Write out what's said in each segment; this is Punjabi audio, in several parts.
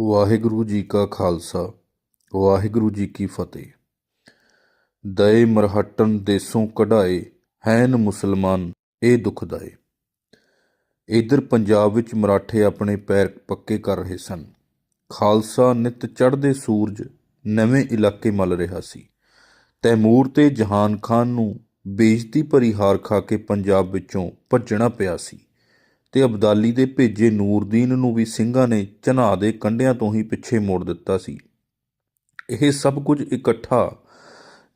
ਵਾਹਿਗੁਰੂ ਜੀ ਕਾ ਖਾਲਸਾ, ਵਾਹਿਗੁਰੂ ਜੀ ਕੀ ਫਤਿਹ। ਦਏ ਮਰਹਟਨ ਦੇਸੋਂ ਕਢਾਏ ਹੈਨ ਮੁਸਲਮਾਨ, ਇਹ ਦੁਖਦਾਏ ਇਧਰ ਪੰਜਾਬ ਵਿੱਚ ਮਰਾਠੇ ਆਪਣੇ ਪੈਰ ਪੱਕੇ ਕਰ ਰਹੇ ਸਨ। ਖਾਲਸਾ ਨਿਤ ਚੜ੍ਹਦੇ ਸੂਰਜ ਨਵੇਂ ਇਲਾਕੇ ਮਲ ਰਿਹਾ ਸੀ। ਤੈਮੂਰ ਤੇ ਜਹਾਨ ਖਾਨ ਨੂੰ ਬੇਇੱਜ਼ਤੀ ਭਰੀ ਹਾਰ ਖਾ ਕੇ ਪੰਜਾਬ ਵਿੱਚੋਂ ਭੱਜਣਾ ਪਿਆ ਸੀ। ਤੇ ਅਬਦਾਲੀ ਦੇ ਭੇਜੇ ਨੂਰਦੀਨ ਨੂੰ ਵੀ ਸਿੰਘਾਂ ਨੇ ਚਨਾਹ ਦੇ ਕੰਢਿਆਂ ਤੋਂ ਹੀ ਪਿੱਛੇ ਮੋੜ ਦਿੱਤਾ ਸੀ। ਇਹ ਸਭ ਕੁਝ ਇਕੱਠਾ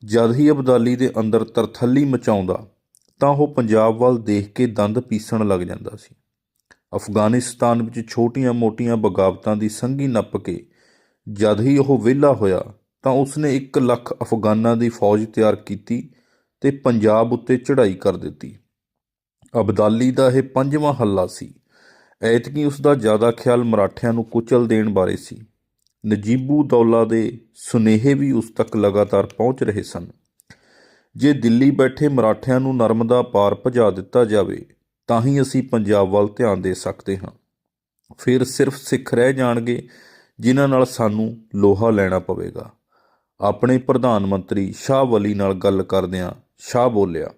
ਜਦ ਹੀ ਅਬਦਾਲੀ ਦੇ ਅੰਦਰ ਤਰਥੱਲੀ ਮਚਾਉਂਦਾ, ਤਾਂ ਉਹ ਪੰਜਾਬ ਵੱਲ ਦੇਖ ਕੇ ਦੰਦ ਪੀਸਣ ਲੱਗ ਜਾਂਦਾ ਸੀ। ਅਫਗਾਨਿਸਤਾਨ ਵਿੱਚ ਛੋਟੀਆਂ-ਮੋਟੀਆਂ ਬਗਾਵਤਾਂ ਦੀ ਸੰਗੀ ਨੱਪ ਕੇ ਜਦ ਹੀ ਉਹ ਵਿਹਲਾ ਹੋਇਆ, ਤਾਂ ਉਸਨੇ 1 ਲੱਖ ਅਫਗਾਨਾਂ ਦੀ ਫੌਜ ਤਿਆਰ ਕੀਤੀ ਤੇ ਪੰਜਾਬ ਉੱਤੇ ਚੜ੍ਹਾਈ ਕਰ ਦਿੱਤੀ। ਅਬਦਾਲੀ ਦਾ ਇਹ ਪੰਜਵਾਂ ਹੱਲਾ ਸੀ। ਐਤਕੀ ਉਸ ਦਾ ਜ਼ਿਆਦਾ ਖਿਆਲ ਮਰਾਠਿਆਂ ਨੂੰ ਕੁਚਲ ਦੇਣ ਬਾਰੇ ਸੀ। ਨਜੀਬੂ ਦੌਲਾ ਦੇ ਸੁਨੇਹੇ ਵੀ ਉਸ ਤੱਕ ਲਗਾਤਾਰ ਪਹੁੰਚ ਰਹੇ ਸਨ। ਜੇ ਦਿੱਲੀ ਬੈਠੇ ਮਰਾਠਿਆਂ ਨੂੰ ਨਰਮਦਾ ਪਾਰ ਭਜਾ ਦਿੱਤਾ ਜਾਵੇ, ਤਾਂ ਹੀ ਅਸੀਂ ਪੰਜਾਬ ਵੱਲ ਧਿਆਨ ਦੇ ਸਕਦੇ ਹਾਂ। ਫਿਰ ਸਿਰਫ ਸਿੱਖ ਰਹਿ ਜਾਣਗੇ, ਜਿਨ੍ਹਾਂ ਨਾਲ ਸਾਨੂੰ ਲੋਹਾ ਲੈਣਾ ਪਵੇਗਾ। ਆਪਣੇ ਪ੍ਰਧਾਨ ਮੰਤਰੀ ਸ਼ਾਹ ਵਲੀ ਨਾਲ ਗੱਲ ਕਰਦਿਆਂ ਸ਼ਾਹ ਬੋਲਿਆ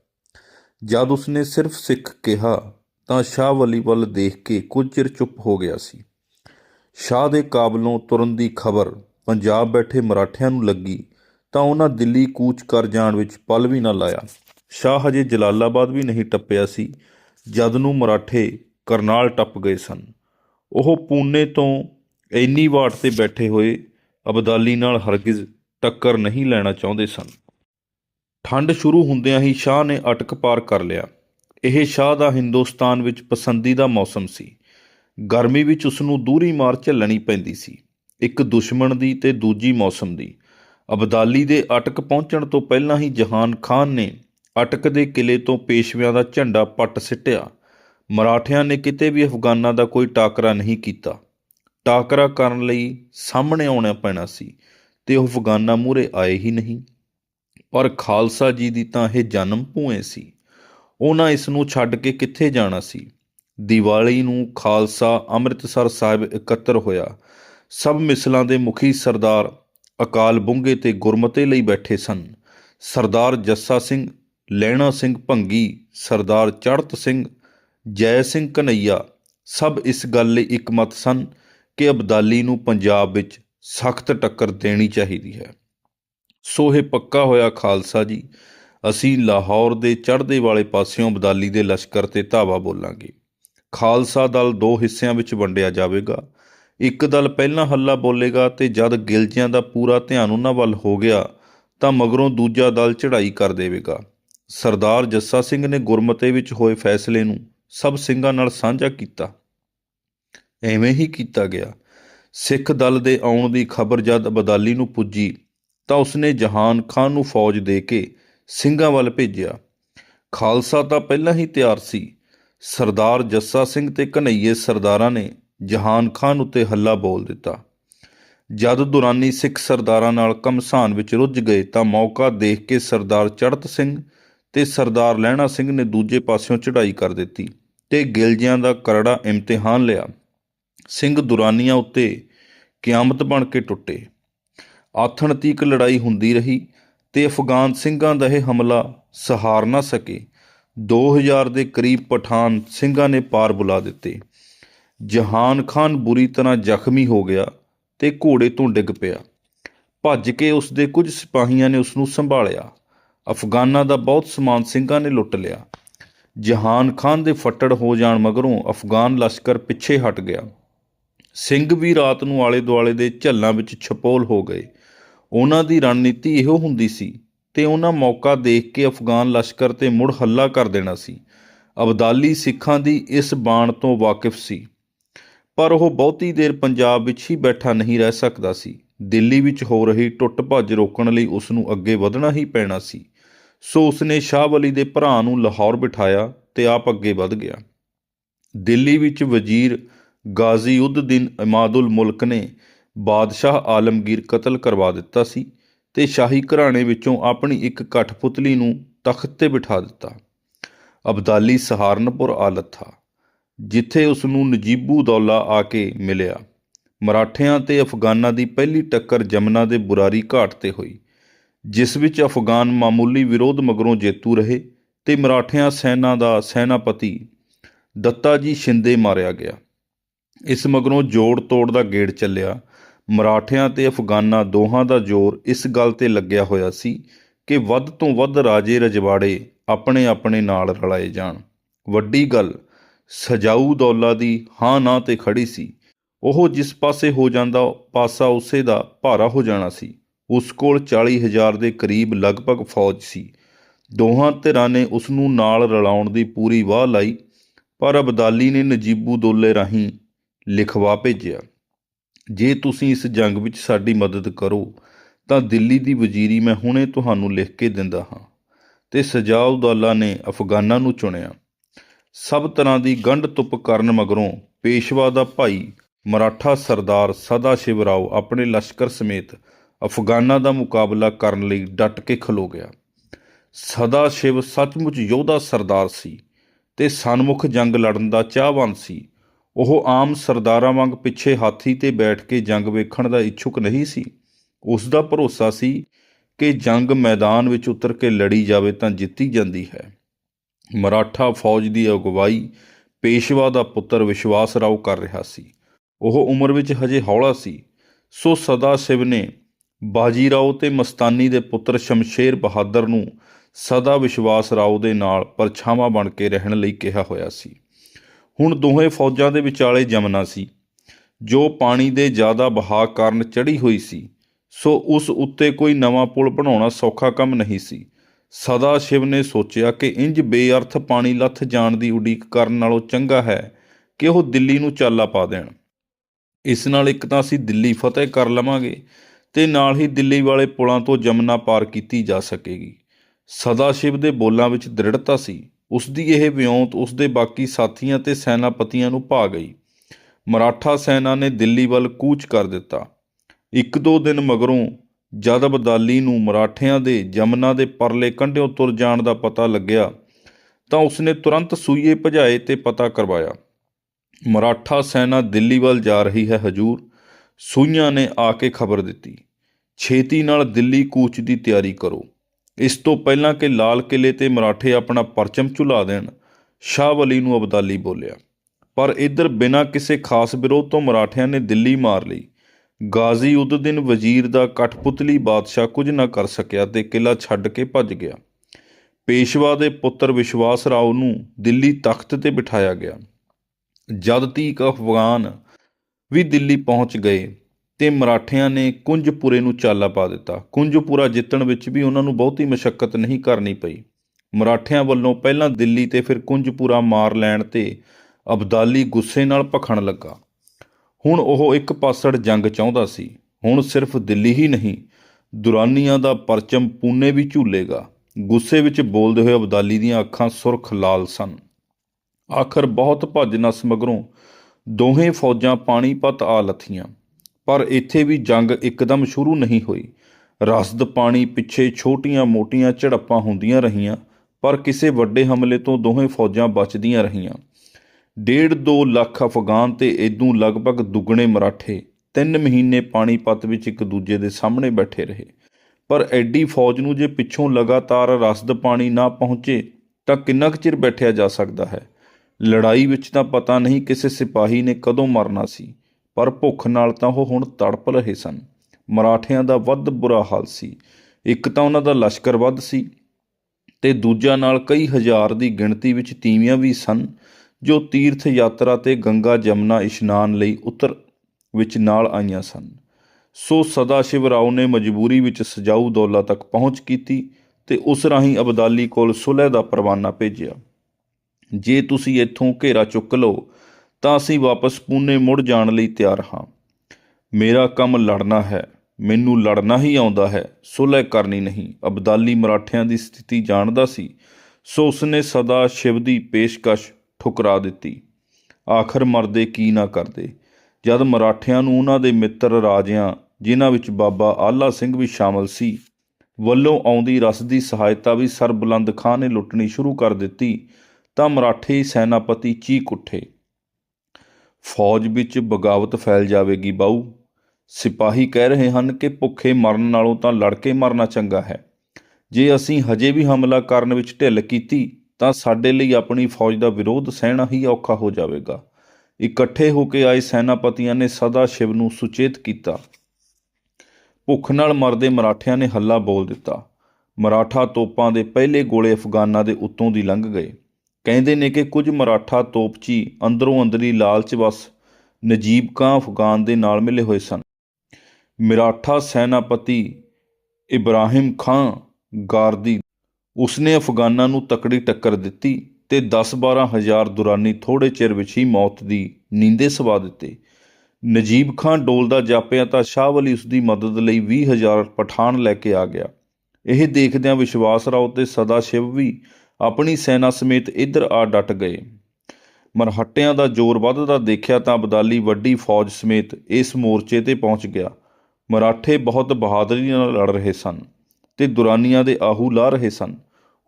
ਜਦ ਉਸਨੇ ਸਿਰਫ ਸਿੱਖ ਕਿਹਾ, ਤਾਂ ਸ਼ਾਹ ਵਲੀ ਵੱਲ ਦੇਖ ਕੇ ਕੁਝ ਚਿਰ ਚੁੱਪ ਹੋ ਗਿਆ ਸੀ। ਸ਼ਾਹ ਦੇ ਕਾਬਲੋਂ ਤੁਰਨ ਦੀ ਖਬਰ ਪੰਜਾਬ ਬੈਠੇ ਮਰਾਠਿਆਂ ਨੂੰ ਲੱਗੀ, ਤਾਂ ਉਹਨਾਂ ਦਿੱਲੀ ਕੂਚ ਕਰ ਜਾਣ ਵਿੱਚ ਪਲ ਵੀ ਨਾ ਲਾਇਆ। ਸ਼ਾਹ ਹਜੇ ਜਲਾਲਾਬਾਦ ਵੀ ਨਹੀਂ ਟੱਪਿਆ ਸੀ, ਜਦ ਨੂੰ ਮਰਾਠੇ ਕਰਨਾਲ ਟੱਪ ਗਏ ਸਨ। ਉਹ ਪੂਨੇ ਤੋਂ ਐਨੀ ਵਾਟ ਤੇ ਬੈਠੇ ਹੋਏ ਅਬਦਾਲੀ ਨਾਲ ਹਰਗਿਜ਼ ਟੱਕਰ ਨਹੀਂ ਲੈਣਾ ਚਾਹੁੰਦੇ ਸਨ। ਠੰਡ ਸ਼ੁਰੂ ਹੁੰਦਿਆਂ ਹੀ ਸ਼ਾਹ ਨੇ ਅਟਕ ਪਾਰ ਕਰ ਲਿਆ। ਇਹ ਸ਼ਾਹ ਦਾ ਹਿੰਦੁਸਤਾਨ ਵਿੱਚ ਪਸੰਦੀਦਾ ਮੌਸਮ ਸੀ। ਗਰਮੀ ਵਿੱਚ ਉਸ ਨੂੰ ਦੂਰੀ ਮਾਰ ਝੱਲਣੀ ਪੈਂਦੀ ਸੀ। ਇੱਕ ਦੁਸ਼ਮਣ ਦੀ ਤੇ ਦੂਜੀ ਮੌਸਮ ਦੀ। ਅਬਦਾਲੀ ਦੇ ਅਟਕ ਪਹੁੰਚਣ ਤੋਂ ਪਹਿਲਾਂ ਹੀ ਜਹਾਨ ਖਾਨ ਨੇ ਅਟਕ ਦੇ ਕਿਲੇ ਤੋਂ ਪੇਸ਼ਵਿਆਂ ਦਾ ਝੰਡਾ ਪੱਟ ਸਿੱਟਿਆ। ਮਰਾਠਿਆਂ ਨੇ ਕਿਤੇ ਵੀ ਅਫਗਾਨਾਂ ਦਾ ਕੋਈ ਟਾਕਰਾ ਨਹੀਂ ਕੀਤਾ। ਟਾਕਰਾ ਕਰਨ ਲਈ ਸਾਹਮਣੇ ਆਉਣਾ ਪੈਣਾ ਸੀ ਤੇ ਉਹ ਅਫਗਾਨਾਂ ਮੂਹਰੇ ਆਏ ਹੀ ਨਹੀਂ। ਪਰ ਖਾਲਸਾ ਜੀ ਦੀ ਤਾਂ ਇਹ ਜਨਮ ਭੂਏ ਸੀ। ਉਹਨਾਂ ਇਸ ਨੂੰ ਛੱਡ ਕੇ ਕਿੱਥੇ ਜਾਣਾ ਸੀ? ਦੀਵਾਲੀ ਨੂੰ ਖਾਲਸਾ ਅੰਮ੍ਰਿਤਸਰ ਸਾਹਿਬ ਇਕੱਤਰ ਹੋਇਆ। ਸਭ ਮਿਸਲਾਂ ਦੇ ਮੁਖੀ ਸਰਦਾਰ ਅਕਾਲ ਬੁੰਗੇ ਤੇ ਗੁਰਮਤੇ ਲਈ ਬੈਠੇ ਸਨ। ਸਰਦਾਰ ਜੱਸਾ ਸਿੰਘ ਲੈਣਾ ਸਿੰਘ ਭੰਗੀ, ਸਰਦਾਰ ਚੜਤ ਸਿੰਘ, ਜੈ ਸਿੰਘ ਕਨਈਆ ਸਭ ਇਸ ਗੱਲ ਲਈ ਇਕਮਤ ਸਨ ਕਿ ਅਬਦਾਲੀ ਨੂੰ ਪੰਜਾਬ ਵਿੱਚ ਸਖਤ ਟੱਕਰ ਦੇਣੀ ਚਾਹੀਦੀ ਹੈ। ਸੋ ਇਹ ਪੱਕਾ ਹੋਇਆ ਖਾਲਸਾ ਜੀ। ਅਸੀਂ ਲਾਹੌਰ ਦੇ ਚੜ੍ਹਦੇ ਵਾਲੇ ਪਾਸਿਓਂ ਬਦਾਲੀ ਦੇ ਲਸ਼ਕਰ ਤੇ ਧਾਵਾ ਬੋਲਾਂਗੇ। ਖਾਲਸਾ ਦਲ ਦੋ ਹਿੱਸਿਆਂ ਵਿੱਚ ਵੰਡਿਆ ਜਾਵੇਗਾ। ਇੱਕ ਦਲ ਪਹਿਲਾਂ ਹੱਲਾ ਬੋਲੇਗਾ ਤੇ ਜਦ ਗਿਲਜਿਆਂ ਦਾ ਪੂਰਾ ਧਿਆਨ ਉਹਨਾਂ ਵੱਲ ਹੋ ਗਿਆ, ਤਾਂ ਮਗਰੋਂ ਦੂਜਾ ਦਲ ਚੜ੍ਹਾਈ ਕਰ ਦੇਵੇਗਾ। ਸਰਦਾਰ ਜੱਸਾ ਸਿੰਘ ਨੇ ਗੁਰਮਤੇ ਵਿੱਚ ਹੋਏ ਫੈਸਲੇ ਨੂੰ ਸਭ ਸਿੰਘਾਂ ਨਾਲ ਸਾਂਝਾ ਕੀਤਾ। ਐਵੇਂ ਹੀ ਕੀਤਾ ਗਿਆ। ਸਿੱਖ ਦਲ ਦੇ ਆਉਣ ਦੀ ਖਬਰ ਜਦ ਅਬਦਾਲੀ ਨੂੰ ਪੁੱਜੀ ਤਾਂ ਉਸਨੇ ਜਹਾਨ ਖਾਨ ਨੂੰ ਫੌਜ ਦੇ ਕੇ ਸਿੰਘਾਂ ਵੱਲ ਭੇਜਿਆ। ਖਾਲਸਾ ਤਾਂ ਪਹਿਲਾਂ ਹੀ ਤਿਆਰ ਸੀ। ਸਰਦਾਰ ਜੱਸਾ ਸਿੰਘ ਤੇ ਕਨਈਏ ਸਰਦਾਰਾਂ ਨੇ ਜਹਾਨ ਖਾਨ ਉੱਤੇ ਹੱਲਾ ਬੋਲ ਦਿੱਤਾ। ਜਦ ਦੁਰਾਨੀ ਸਿੱਖ ਸਰਦਾਰਾਂ ਨਾਲ ਕਮਸਾਨ ਵਿੱਚ ਰੁੱਝ ਗਏ ਤਾਂ ਮੌਕਾ ਦੇਖ ਕੇ ਸਰਦਾਰ ਚੜਤ ਸਿੰਘ ਤੇ ਸਰਦਾਰ ਲਹਿਣਾ ਸਿੰਘ ਨੇ ਦੂਜੇ ਪਾਸਿਓਂ ਚੜ੍ਹਾਈ ਕਰ ਦਿੱਤੀ ਤੇ ਗਿਲਜਿਆਂ ਦਾ ਕਰੜਾ ਇਮਤਿਹਾਨ ਲਿਆ। ਸਿੰਘ ਦੁਰਾਨੀਆਂ ਉੱਤੇ ਕਿਆਮਤ ਬਣ ਕੇ ਟੁੱਟੇ। ਆਥਣ ਤੀਕ ਲੜਾਈ ਹੁੰਦੀ ਰਹੀ ਤੇ ਅਫਗਾਨ ਸਿੰਘਾਂ ਦਾ ਇਹ ਹਮਲਾ ਸਹਾਰ ਨਾ ਸਕੇ। 2000 ਦੇ ਕਰੀਬ ਪਠਾਨ ਸਿੰਘਾਂ ਨੇ ਪਾਰ ਬੁਲਾ ਦਿੱਤੇ। ਜਹਾਨ ਖਾਨ ਬੁਰੀ ਤਰ੍ਹਾਂ ਜ਼ਖਮੀ ਹੋ ਗਿਆ ਤੇ ਘੋੜੇ ਤੋਂ ਡਿੱਗ ਪਿਆ। ਭੱਜ ਕੇ ਉਸ ਦੇ ਕੁਝ ਸਿਪਾਹੀਆਂ ਨੇ ਉਸ ਨੂੰ ਸੰਭਾਲਿਆ। ਅਫਗਾਨਾਂ ਦਾ ਬਹੁਤ ਸਮਾਨ ਸਿੰਘਾਂ ਨੇ ਲੁੱਟ ਲਿਆ। ਜਹਾਨ ਖਾਨ ਦੇ ਫੱਟੜ ਹੋ ਜਾਣ ਮਗਰੋਂ ਅਫਗਾਨ ਲਸ਼ਕਰ ਪਿੱਛੇ ਹਟ ਗਿਆ। ਸਿੰਘ ਵੀ ਰਾਤ ਨੂੰ ਆਲੇ ਦੁਆਲੇ ਦੇ ਝੱਲਾਂ ਵਿੱਚ ਛਪੋਲ ਹੋ ਗਏ। ਉਹਨਾਂ ਦੀ ਰਣਨੀਤੀ ਇਹੋ ਹੁੰਦੀ ਸੀ ਤੇ ਉਹਨਾਂ ਮੌਕਾ ਦੇਖ ਕੇ ਅਫਗਾਨ ਲਸ਼ਕਰ ਤੇ ਮੁੜ ਹੱਲਾ ਕਰ ਦੇਣਾ ਸੀ। ਅਬਦਾਲੀ ਸਿੱਖਾਂ ਦੀ ਇਸ ਬਾਣ ਤੋਂ ਵਾਕਿਫ ਸੀ। ਪਰ ਉਹ ਬਹੁਤੀ ਦੇਰ ਪੰਜਾਬ ਵਿੱਚ ਹੀ ਬੈਠਾ ਨਹੀਂ ਰਹਿ ਸਕਦਾ ਸੀ। ਦਿੱਲੀ ਵਿੱਚ ਹੋ ਰਹੀ ਟੁੱਟ ਭੱਜ ਰੋਕਣ ਲਈ ਉਸ ਨੂੰ ਅੱਗੇ ਵਧਣਾ ਹੀ ਪੈਣਾ ਸੀ। ਸੋ ਉਸਨੇ ਸ਼ਾਹ ਵਲੀ ਦੇ ਭਰਾ ਨੂੰ ਲਾਹੌਰ ਬਿਠਾਇਆ ਤੇ ਆਪ ਅੱਗੇ ਵਧ ਗਿਆ। ਦਿੱਲੀ ਵਿੱਚ ਵਜ਼ੀਰ ਗਾਜ਼ੀ ਉਦ ਦਿਨ ਇਮਾਦੁਲ ਮੁਲਕ ਨੇ ਬਾਦਸ਼ਾਹ ਆਲਮਗੀਰ ਕਤਲ ਕਰਵਾ ਦਿੱਤਾ ਸੀ ਤੇ ਸ਼ਾਹੀ ਘਰਾਣੇ ਵਿੱਚੋਂ ਆਪਣੀ ਇੱਕ ਕਠਪੁਤਲੀ ਨੂੰ ਤਖਤ ਤੇ ਬਿਠਾ ਦਿੱਤਾ। ਅਬਦਾਲੀ ਸਹਾਰਨਪੁਰ ਆ ਜਿੱਥੇ ਉਸ ਨੂੰ ਨਜੀਬੂ ਦੌਲਾ ਆ ਕੇ ਮਿਲਿਆ। ਮਰਾਠਿਆਂ ਤੇ ਅਫਗਾਨਾਂ ਦੀ ਪਹਿਲੀ ਟੱਕਰ ਜਮਨਾ ਦੇ ਬੁਰਾਰੀ ਘਾਟ ਤੇ ਹੋਈ, ਜਿਸ ਵਿੱਚ ਅਫਗਾਨ ਮਾਮੂਲੀ ਵਿਰੋਧ ਮਗਰੋਂ ਜੇਤੂ ਰਹੇ ਤੇ ਮਰਾਠਿਆਂ ਸੈਨਾ ਦਾ ਸੈਨਾਪਤੀ ਦੱਤਾ ਜੀ ਸ਼ਿੰਦੇ ਮਾਰਿਆ ਗਿਆ। ਇਸ ਮਗਰੋਂ ਜੋੜ ਤੋੜ ਦਾ ਗੇੜ ਚੱਲਿਆ ਮਰਾਠਿਆਂ ਤੇ ਅਫਗਾਨਾਂ ਦੋਹਾਂ ਦਾ ਜ਼ੋਰ ਇਸ ਗੱਲ ਤੇ ਲੱਗਿਆ ਹੋਇਆ ਸੀ ਕਿ ਵੱਧ ਤੋਂ ਵੱਧ ਰਾਜੇ ਰਜਵਾੜੇ ਆਪਣੇ ਆਪਣੇ ਨਾਲ ਰਲਾਏ ਜਾਣ। ਵੱਡੀ ਗੱਲ, ਸਜਾਊ ਦੌਲਾ ਦੀ ਹਾਂ ਨਾ ਤੇ ਖੜੀ ਸੀ। ਉਹ ਜਿਸ ਪਾਸੇ ਹੋ ਜਾਂਦਾ, ਪਾਸਾ ਉਸੇ ਦਾ ਭਾਰਾ ਹੋ ਜਾਣਾ ਸੀ। ਉਸ ਕੋਲ 40000 ਦੇ ਕਰੀਬ ਲਗਭਗ ਫੌਜ ਸੀ। ਦੋਹਾਂ ਧਿਰਾਂ ਨੇ ਉਸ ਨੂੰ ਨਾਲ ਰਲਾਉਣ ਦੀ ਪੂਰੀ ਵਾਹ ਲਾਈ, ਪਰ ਅਬਦਾਲੀ ਨੇ ਨਜੀਬੂ ਦੋਲੇ ਰਾਹੀਂ ਲਿਖਵਾ ਭੇਜਿਆ। ਜੇ ਤੁਸੀਂ ਇਸ ਜੰਗ ਵਿੱਚ ਸਾਡੀ ਮਦਦ ਕਰੋ, ਤਾਂ ਦਿੱਲੀ ਦੀ ਵਜ਼ੀਰੀ ਮੈਂ ਹੁਣੇ ਤੁਹਾਨੂੰ ਲਿਖ ਕੇ ਦਿੰਦਾ ਹਾਂ ਤੇ ਸਜਾਉਦੌਲਾ ਨੇ ਅਫਗਾਨਾਂ ਨੂੰ ਚੁਣਿਆ। ਸਭ ਤਰ੍ਹਾਂ ਦੀ ਗੰਢ ਤੁਪ ਕਰਨ ਮਗਰੋਂ ਪੇਸ਼ਵਾ ਦਾ ਭਾਈ ਮਰਾਠਾ ਸਰਦਾਰ ਸਦਾ ਸ਼ਿਵ ਰਾਓ ਆਪਣੇ ਲਸ਼ਕਰ ਸਮੇਤ ਅਫਗਾਨਾਂ ਦਾ ਮੁਕਾਬਲਾ ਕਰਨ ਲਈ ਡਟ ਕੇ ਖਲੋ ਗਿਆ। ਸਦਾ ਸ਼ਿਵ ਸੱਚਮੁੱਚ ਯੋਧਾ ਸਰਦਾਰ ਸੀ ਤੇ ਸਨਮੁਖ ਜੰਗ ਲੜਨ ਦਾ ਚਾਹਵਾਨ ਸੀ। ਉਹ ਆਮ ਸਰਦਾਰਾਂ ਵਾਂਗ ਪਿੱਛੇ ਹਾਥੀ ਤੇ ਬੈਠ ਕੇ ਜੰਗ ਵੇਖਣ ਦਾ ਇੱਛੁਕ ਨਹੀਂ ਸੀ। ਉਸ ਦਾ ਭਰੋਸਾ ਸੀ ਕਿ ਜੰਗ ਮੈਦਾਨ ਵਿੱਚ ਉਤਰ ਕੇ ਲੜੀ ਜਾਵੇ ਤਾਂ ਜਿੱਤੀ ਜਾਂਦੀ ਹੈ। ਮਰਾਠਾ ਫੌਜ ਦੀ ਅਗਵਾਈ ਪੇਸ਼ਵਾ ਦਾ ਪੁੱਤਰ ਵਿਸ਼ਵਾਸ ਰਾਓ ਕਰ ਰਿਹਾ ਸੀ। ਉਹ ਉਮਰ ਵਿੱਚ ਹਜੇ ਹੌਲਾ ਸੀ। ਸੋ ਸਦਾ ਸ਼ਿਵ ਨੇ ਬਾਜੀ ਰਾਓ ਤੇ ਮਸਤਾਨੀ ਦੇ ਪੁੱਤਰ ਸ਼ਮਸ਼ੇਰ ਬਹਾਦਰ ਨੂੰ ਸਦਾ ਵਿਸ਼ਵਾਸ ਰਾਓ ਦੇ ਨਾਲ ਪਰਛਾਵਾਂ ਬਣ ਕੇ ਰਹਿਣ ਲਈ ਕਿਹਾ ਹੋਇਆ ਸੀ। ਹੁਣ ਦੋਹੇ ਫੌਜਾਂ ਦੇ ਵਿਚਾਲੇ ਜਮਨਾ ਸੀ। ਜੋ ਪਾਣੀ ਦੇ ਜ਼ਿਆਦਾ ਬਹਾਅ ਕਾਰਨ ਚੜੀ ਹੋਈ ਸੀ, ਸੋ ਉਸ ਉੱਤੇ ਕੋਈ ਨਵਾਂ ਪੁਲ ਬਣਾਉਣਾ ਸੌਖਾ ਕੰਮ ਨਹੀਂ ਸੀ। ਸਦਾ ਸ਼ਿਵ ਨੇ ਸੋਚਿਆ ਕਿ ਇੰਜ ਬੇਅਰਥ ਪਾਣੀ ਲੱਥ ਜਾਣ ਦੀ ਉਡੀਕ ਕਰਨ ਨਾਲੋਂ ਚੰਗਾ ਹੈ ਕਿ ਉਹ ਦਿੱਲੀ ਨੂੰ ਚਾਲਾ ਪਾ ਦੇਣ। ਇਸ ਨਾਲ ਇੱਕ ਤਾਂ ਅਸੀਂ ਦਿੱਲੀ ਫਤਿਹ ਕਰ ਲਵਾਂਗੇ ਤੇ ਨਾਲ ਹੀ ਦਿੱਲੀ ਵਾਲੇ ਪੁਲਾਂ ਤੋਂ ਜਮਨਾ ਪਾਰ ਕੀਤੀ ਜਾ ਸਕੇਗੀ। ਸਦਾ ਸ਼ਿਵ ਦੇ ਬੋਲਾਂ ਵਿੱਚ ਦ੍ਰਿੜਤਾ ਸੀ। ਉਸ ਦੀ ਇਹ ਵਿਉਂਤ ਉਸ ਦੇ ਬਾਕੀ ਸਾਥੀਆਂ ਤੇ ਸੈਨਾਪਤੀਆਂ ਨੂੰ ਭਾ ਗਈ। ਮਰਾਠਾ ਸੈਨਾ ਨੇ ਦਿੱਲੀ ਵੱਲ ਕੂਚ ਕਰ ਦਿੱਤਾ। ਇੱਕ ਦੋ ਦਿਨ ਮਗਰੋਂ ਜਦ ਅਬਦਾਲੀ ਨੂੰ ਮਰਾਠਿਆਂ ਦੇ ਜਮਨਾ ਦੇ ਪਰਲੇ ਕੰਢਿਓਂ ਤੁਰ ਜਾਣ ਦਾ ਪਤਾ ਲੱਗਿਆ, ਤਾਂ ਉਸਨੇ ਤੁਰੰਤ ਸੂਈਏ ਭਜਾਏ ਤੇ ਪਤਾ ਕਰਵਾਇਆ। ਮਰਾਠਾ ਸੈਨਾ ਦਿੱਲੀ ਵੱਲ ਜਾ ਰਹੀ ਹੈ ਹਜੂਰ। ਸੂਈਆਂ ਨੇ ਆ ਕੇ ਖਬਰ ਦਿੱਤੀ। ਛੇਤੀ ਨਾਲ ਦਿੱਲੀ ਕੂਚ ਦੀ ਤਿਆਰੀ ਕਰੋ। ਇਸ ਤੋਂ ਪਹਿਲਾਂ ਕਿ ਲਾਲ ਕਿਲੇ ਤੇ ਮਰਾਠੇ ਆਪਣਾ ਪਰਚਮ ਝੁਲਾ ਦੇਣ, ਸ਼ਾਹ ਵਲੀ ਨੂੰ ਅਬਦਾਲੀ ਬੋਲਿਆ। ਪਰ ਇੱਧਰ ਬਿਨਾਂ ਕਿਸੇ ਖਾਸ ਵਿਰੋਧ ਤੋਂ ਮਰਾਠਿਆਂ ਨੇ ਦਿੱਲੀ ਮਾਰ ਲਈ। ਗਾਜ਼ੀ ਉਦਦਿਨ ਵਜ਼ੀਰ ਦਾ ਕਠਪੁਤਲੀ ਬਾਦਸ਼ਾਹ ਕੁਝ ਨਾ ਕਰ ਸਕਿਆ ਤੇ ਕਿਲਾ ਛੱਡ ਕੇ ਭੱਜ ਗਿਆ। ਪੇਸ਼ਵਾ ਦੇ ਪੁੱਤਰ ਵਿਸ਼ਵਾਸ ਰਾਓ ਨੂੰ ਦਿੱਲੀ ਤਖਤ ਤੇ ਬਿਠਾਇਆ ਗਿਆ। ਜਦ ਤੀਕ ਅਫਗਾਨ ਵੀ ਦਿੱਲੀ ਪਹੁੰਚ ਗਏ ਤੇ ਮਰਾਠਿਆਂ ਨੇ ਕੁੰਜਪੁਰੇ ਨੂੰ ਚਾਲਾ ਪਾ ਦਿੱਤਾ। ਕੁੰਜਪੁਰਾ ਜਿੱਤਣ ਵਿੱਚ ਵੀ ਉਹਨਾਂ ਨੂੰ ਬਹੁਤੀ ਮਸ਼ੱਕਤ ਨਹੀਂ ਕਰਨੀ ਪਈ। ਮਰਾਠਿਆਂ ਵੱਲੋਂ ਪਹਿਲਾਂ ਦਿੱਲੀ ਤੇ ਫਿਰ ਕੁੰਜਪੁਰਾ ਮਾਰ ਲੈਣ ਤੇ ਅਬਦਾਲੀ ਗੁੱਸੇ ਨਾਲ ਭਖਣ ਲੱਗਾ। ਹੁਣ ਉਹ ਇੱਕ ਪਾਸੜ ਜੰਗ ਚਾਹੁੰਦਾ ਸੀ। ਹੁਣ ਸਿਰਫ ਦਿੱਲੀ ਹੀ ਨਹੀਂ, ਦੁਰਾਨੀਆਂ ਦਾ ਪਰਚਮ ਪੂਨੇ ਵੀ ਝੂਲੇਗਾ। ਗੁੱਸੇ ਵਿੱਚ ਬੋਲਦੇ ਹੋਏ ਅਬਦਾਲੀ ਦੀਆਂ ਅੱਖਾਂ ਸੁਰਖ ਲਾਲ ਸਨ। ਆਖਰ ਬਹੁਤ ਭੱਜ ਨਸ ਮਗਰੋਂ ਦੋਹੇ ਫੌਜਾਂ ਪਾਣੀਪਤ ਆ ਲੱਥੀਆਂ। ਪਰ ਇੱਥੇ ਵੀ ਜੰਗ ਇੱਕਦਮ ਸ਼ੁਰੂ ਨਹੀਂ ਹੋਈ। ਰਸਦ ਪਾਣੀ ਪਿੱਛੇ ਛੋਟੀਆਂ-ਮੋਟੀਆਂ ਝੜਪਾਂ ਹੁੰਦੀਆਂ ਰਹੀਆਂ, ਪਰ ਕਿਸੇ ਵੱਡੇ ਹਮਲੇ ਤੋਂ ਦੋਹੇ ਫੌਜਾਂ ਬਚਦੀਆਂ ਰਹੀਆਂ। ਡੇਢ ਦੋ ਲੱਖ ਅਫਗਾਨ ਤੇ ਇਦੋਂ ਲਗਭਗ ਦੁੱਗਣੇ ਮਰਾਠੇ, ਤਿੰਨ ਮਹੀਨੇ ਪਾਣੀਪਤ ਵਿੱਚ ਇੱਕ ਦੂਜੇ ਦੇ ਸਾਹਮਣੇ ਬੈਠੇ ਰਹੇ। ਪਰ ਐਡੀ ਫੌਜ ਨੂੰ ਜੇ ਪਿੱਛੋਂ ਲਗਾਤਾਰ ਰਸਦ ਪਾਣੀ ਨਾ ਪਹੁੰਚੇ, ਤਾਂ ਕਿੰਨਾ ਕੁ ਚਿਰ ਬੈਠਿਆ ਜਾ ਸਕਦਾ ਹੈ? ਲੜਾਈ ਵਿੱਚ ਤਾਂ ਪਤਾ ਨਹੀਂ ਕਿਸੇ ਸਿਪਾਹੀ ਨੇ ਕਦੋਂ ਮਰਨਾ ਸੀ। ਪਰ ਭੁੱਖ ਨਾਲ ਤਾਂ ਉਹ ਹੁਣ ਤੜਪ ਰਹੇ ਸਨ। ਮਰਾਠਿਆਂ ਦਾ ਵੱਧ ਬੁਰਾ ਹਾਲ ਸੀ। ਇੱਕ ਤਾਂ ਉਹਨਾਂ ਦਾ ਲਸ਼ਕਰ ਵੱਧ ਸੀ ਤੇ ਦੂਜਾ ਨਾਲ ਕਈ ਹਜ਼ਾਰ ਦੀ ਗਿਣਤੀ ਵਿੱਚ ਤੀਵੀਆਂ ਵੀ ਸਨ, ਜੋ ਤੀਰਥ ਯਾਤਰਾ ਤੇ ਗੰਗਾ ਜਮਨਾ ਇਸ਼ਨਾਨ ਲਈ ਉੱਤਰ ਵਿੱਚ ਨਾਲ ਆਈਆਂ ਸਨ। ਸੋ ਸਦਾ ਸ਼ਿਵ ਰਾਓ ਨੇ ਮਜਬੂਰੀ ਵਿੱਚ ਸਜਾਊ ਦੌਲਾ ਤੱਕ ਪਹੁੰਚ ਕੀਤੀ ਤੇ ਉਸ ਰਾਹੀਂ ਅਬਦਾਲੀ ਕੋਲ ਸੁਲਹ ਦਾ ਪਰਵਾਨਾ ਭੇਜਿਆ। ਜੇ ਤੁਸੀਂ ਇੱਥੋਂ ਘੇਰਾ ਚੁੱਕ ਲਓ ਤਾਂ ਅਸੀਂ ਵਾਪਸ ਪੂਨੇ ਮੁੜ ਜਾਣ ਲਈ ਤਿਆਰ ਹਾਂ। ਮੇਰਾ ਕੰਮ ਲੜਨਾ ਹੈ, ਮੈਨੂੰ ਲੜਨਾ ਹੀ ਆਉਂਦਾ ਹੈ, ਸੁਲਹ ਕਰਨੀ ਨਹੀਂ। ਅਬਦਾਲੀ ਮਰਾਠਿਆਂ ਦੀ ਸਥਿਤੀ ਜਾਣਦਾ ਸੀ, ਸੋ ਉਸਨੇ ਸਦਾ ਸ਼ਿਵ ਦੀ ਪੇਸ਼ਕਸ਼ ਠੁਕਰਾ ਦਿੱਤੀ। ਆਖਰ ਮਰਦੇ ਕੀ ਨਾ ਕਰਦੇ। ਜਦ ਮਰਾਠਿਆਂ ਨੂੰ ਉਹਨਾਂ ਦੇ ਮਿੱਤਰ ਰਾਜਿਆਂ, ਜਿਨ੍ਹਾਂ ਵਿੱਚ ਬਾਬਾ ਆਲਾ ਸਿੰਘ ਵੀ ਸ਼ਾਮਲ ਸੀ, ਵੱਲੋਂ ਆਉਂਦੀ ਰਸ ਦੀ ਸਹਾਇਤਾ ਵੀ ਸਰਬਲੰਦ ਖਾਂ ਨੇ ਲੁੱਟਣੀ ਸ਼ੁਰੂ ਕਰ ਦਿੱਤੀ, ਤਾਂ ਮਰਾਠੇ ਸੈਨਾਪਤੀ ਚੀਕ ਉੱਠੇ। ਫੌਜ ਵਿੱਚ ਬਗਾਵਤ ਫੈਲ ਜਾਵੇਗੀ ਬਾਊ। ਸਿਪਾਹੀ ਕਹਿ ਰਹੇ ਹਨ ਕਿ ਭੁੱਖੇ ਮਰਨ ਨਾਲੋਂ ਤਾਂ ਲੜ ਕੇ ਮਰਨਾ ਚੰਗਾ ਹੈ। ਜੇ ਅਸੀਂ ਹਜੇ ਵੀ ਹਮਲਾ ਕਰਨ ਵਿੱਚ ਢਿੱਲ ਕੀਤੀ, ਤਾਂ ਸਾਡੇ ਲਈ ਆਪਣੀ ਫੌਜ ਦਾ ਵਿਰੋਧ ਸਹਿਣਾ ਹੀ ਔਖਾ ਹੋ ਜਾਵੇਗਾ। ਇਕੱਠੇ ਹੋ ਕੇ ਆਏ ਸੈਨਾਪਤੀਆਂ ਨੇ ਸਦਾ ਸ਼ਿਵ ਨੂੰ ਸੁਚੇਤ ਕੀਤਾ। ਭੁੱਖ ਨਾਲ ਮਰਦੇ ਮਰਾਠਿਆਂ ਨੇ ਹੱਲਾ ਬੋਲ ਦਿੱਤਾ। ਮਰਾਠਾ ਤੋਪਾਂ ਦੇ ਪਹਿਲੇ ਗੋਲੇ ਅਫਗਾਨਾਂ ਦੇ ਉੱਤੋਂ ਦੀ ਲੰਘ ਗਏ। ਕਹਿੰਦੇ ਨੇ ਕਿ ਕੁਝ ਮਰਾਠਾ ਤੋਪਚੀ ਅੰਦਰੋਂ ਅੰਦਰੀ ਲਾਲਚ ਵਸ ਨਜੀਬ ਖਾਂ ਅਫਗਾਨ ਦੇ ਨਾਲ ਮਿਲੇ ਹੋਏ ਸਨ। ਮਰਾਠਾ ਸੈਨਾਪਤੀ ਇਬਰਾਹਿਮ ਖਾਂ ਗਾਰਦੀ ਉਸਨੇ ਅਫਗਾਨਾਂ ਨੂੰ ਤਕੜੀ ਟੱਕਰ ਦਿੱਤੀ ਤੇ 10-12 ਹਜ਼ਾਰ ਦੁਰਾਨੀ ਥੋੜੇ ਚਿਰ ਵਿੱਚ ਹੀ ਮੌਤ ਦੀ ਨੀਂਦੇ ਸਵਾ ਦਿੱਤੇ। ਨਜੀਬ ਖਾਂ ਡੋਲਦਾ ਜਾਪਿਆ ਤਾਂ ਸ਼ਾਹ ਵਲੀ ਉਸ ਦੀ ਮਦਦ ਲਈ 20 ਹਜ਼ਾਰ ਪਠਾਨ ਲੈ ਕੇ ਆ ਗਿਆ। ਇਹ ਦੇਖਦਿਆਂ ਵਿਸ਼ਵਾਸ ਰਾਓ ਤੇ ਸਦਾ ਸ਼ਿਵ ਵੀ ਆਪਣੀ ਸੈਨਾ ਸਮੇਤ ਇੱਧਰ ਆ ਡਟ ਗਏ। ਮਰਹੱਟਿਆਂ ਦਾ ਜ਼ੋਰ ਵੱਧਦਾ ਦੇਖਿਆ ਤਾਂ ਅਬਦਾਲੀ ਵੱਡੀ ਫੌਜ ਸਮੇਤ ਇਸ ਮੋਰਚੇ ਤੇ ਪਹੁੰਚ ਗਿਆ। ਮਰਾਠੇ ਬਹੁਤ ਬਹਾਦਰੀ ਨਾਲ ਲੜ ਰਹੇ ਸਨ ਤੇ ਦੁਰਾਨੀਆਂ ਦੇ ਆਹੂ ਲਾ ਰਹੇ ਸਨ।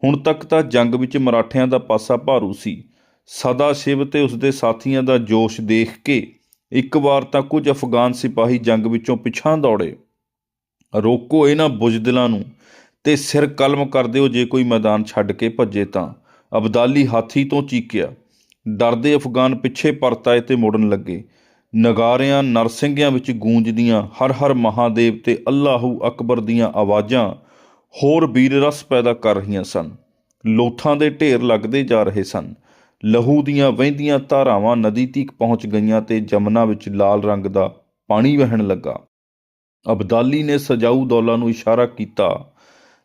ਹੁਣ ਤੱਕ ਤਾਂ ਜੰਗ ਵਿੱਚ ਮਰਾਠਿਆਂ ਦਾ ਪਾਸਾ ਭਾਰੂ ਸੀ। ਸਦਾ ਸ਼ਿਵ ਤੇ ਉਸਦੇ ਸਾਥੀਆਂ ਦਾ ਜੋਸ਼ ਦੇਖ ਕੇ ਇੱਕ ਵਾਰ ਤਾਂ ਕੁਝ ਅਫਗਾਨ ਸਿਪਾਹੀ ਜੰਗ ਵਿੱਚੋਂ ਪਿਛਾਂ ਦੌੜੇ। ਰੋਕੋ ਇਹਨਾਂ ਬੁਜ਼ਦਿਲਾਂ ਨੂੰ। ਤੇ ਸਿਰ ਕਲਮ ਕਰ ਦਿਓ ਜੇ ਕੋਈ ਮੈਦਾਨ ਛੱਡ ਕੇ ਭੱਜੇ ਤਾਂ। ਅਬਦਾਲੀ ਹਾਥੀ ਤੋਂ ਚੀਕਿਆ। ਡਰਦੇ ਅਫਗਾਨ ਪਿੱਛੇ ਪਰਤ ਆਏ ਤੇ ਮੁੜਨ ਲੱਗੇ। ਨਗਾਰਿਆਂ ਨਰਸਿੰਘਿਆਂ ਵਿੱਚ ਗੂੰਜਦੀਆਂ ਹਰ ਹਰ ਮਹਾਦੇਵ ਤੇ ਅੱਲਾਹੂ ਅਕਬਰ ਦੀਆਂ ਆਵਾਜ਼ਾਂ ਹੋਰ ਵੀਰ ਰਸ ਪੈਦਾ ਕਰ ਰਹੀਆਂ ਸਨ। ਲੋਥਾਂ ਦੇ ਢੇਰ ਲੱਗਦੇ ਜਾ ਰਹੇ ਸਨ। ਲਹੂ ਦੀਆਂ ਵਹਿੰਦੀਆਂ ਧਾਰਾਵਾਂ ਨਦੀ ਤੀਕ ਪਹੁੰਚ ਗਈਆਂ ਤੇ ਜਮਨਾ ਵਿੱਚ ਲਾਲ ਰੰਗ ਦਾ ਪਾਣੀ ਵਹਿਣ ਲੱਗਾ। ਅਬਦਾਲੀ ਨੇ ਸਜਾਊ ਦੌਲਾ ਨੂੰ ਇਸ਼ਾਰਾ ਕੀਤਾ।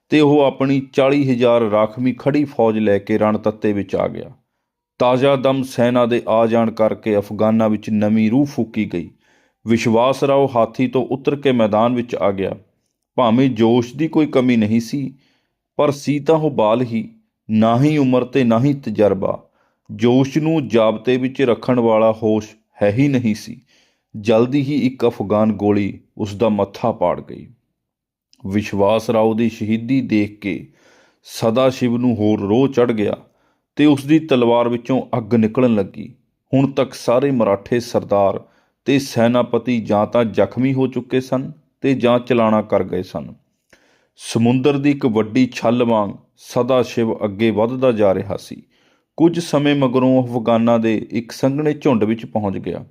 ਤੇ ਉਹ ਆਪਣੀ 40000 ਰਾਖਵੀਂ ਖੜੀ ਫੌਜ ਲੈ ਕੇ ਰਣਤੱਤੇ ਵਿੱਚ ਆ ਗਿਆ। ਤਾਜ਼ਾ ਦਮ ਸੈਨਾ ਦੇ ਆ ਜਾਣ ਕਰਕੇ ਅਫਗਾਨਾਂ ਵਿੱਚ ਨਵੀਂ ਰੂਹ ਫੂਕੀ ਗਈ। ਵਿਸ਼ਵਾਸ ਰਾਓ ਹਾਥੀ ਤੋਂ ਉਤਰ ਕੇ ਮੈਦਾਨ ਵਿੱਚ ਆ ਗਿਆ। ਭਾਵੇਂ ਜੋਸ਼ ਦੀ ਕੋਈ ਕਮੀ ਨਹੀਂ ਸੀ, ਪਰ ਸੀ ਤਾਂ ਉਹ ਬਾਲ ਹੀ, ਨਾ ਹੀ ਉਮਰ ਤੇ ਨਾ ਹੀ ਤਜਰਬਾ। ਜੋਸ਼ ਨੂੰ ਜਾਬਤੇ ਵਿੱਚ ਰੱਖਣ ਵਾਲਾ ਹੋਸ਼ ਹੈ ਹੀ ਨਹੀਂ ਸੀ। ਜਲਦੀ ਹੀ ਇੱਕ ਅਫਗਾਨ ਗੋਲੀ ਉਸ ਦਾ ਮੱਥਾ ਪਾੜ ਗਈ। ਵਿਸ਼ਵਾਸ ਰਾਓ ਦੀ ਸ਼ਹੀਦੀ ਦੇਖ ਕੇ ਸਦਾ ਸ਼ਿਵ ਨੂੰ ਹੋਰ ਰੋਹ ਚੜ ਗਿਆ ਤੇ ਉਸ ਦੀ ਤਲਵਾਰ ਵਿੱਚੋਂ ਅੱਗ ਨਿਕਲਣ ਲੱਗੀ। ਹੁਣ ਤੱਕ ਸਾਰੇ ਮਰਾਠੇ ਸਰਦਾਰ ਤੇ ਸੈਨਾਪਤੀ ਜਾਂ ਤਾਂ ਜ਼ਖਮੀ ਹੋ ਚੁੱਕੇ ਸਨ ਤੇ ਜਾਂ ਚਲਾਣਾ ਕਰ ਗਏ ਸਨ। ਸਮੁੰਦਰ ਦੀ ਇੱਕ ਵੱਡੀ ਛੱਲ ਵਾਂਗ ਸਦਾ ਸ਼ਿਵ ਅੱਗੇ ਵੱਧਦਾ ਜਾ ਰਿਹਾ ਸੀ। ਕੁਝ ਸਮੇਂ ਮਗਰੋਂ ਅਫਗਾਨਾਂ ਦੇ ਇੱਕ ਸੰਘਣੇ ਝੁੰਡ ਵਿੱਚ ਪਹੁੰਚ ਗਿਆ।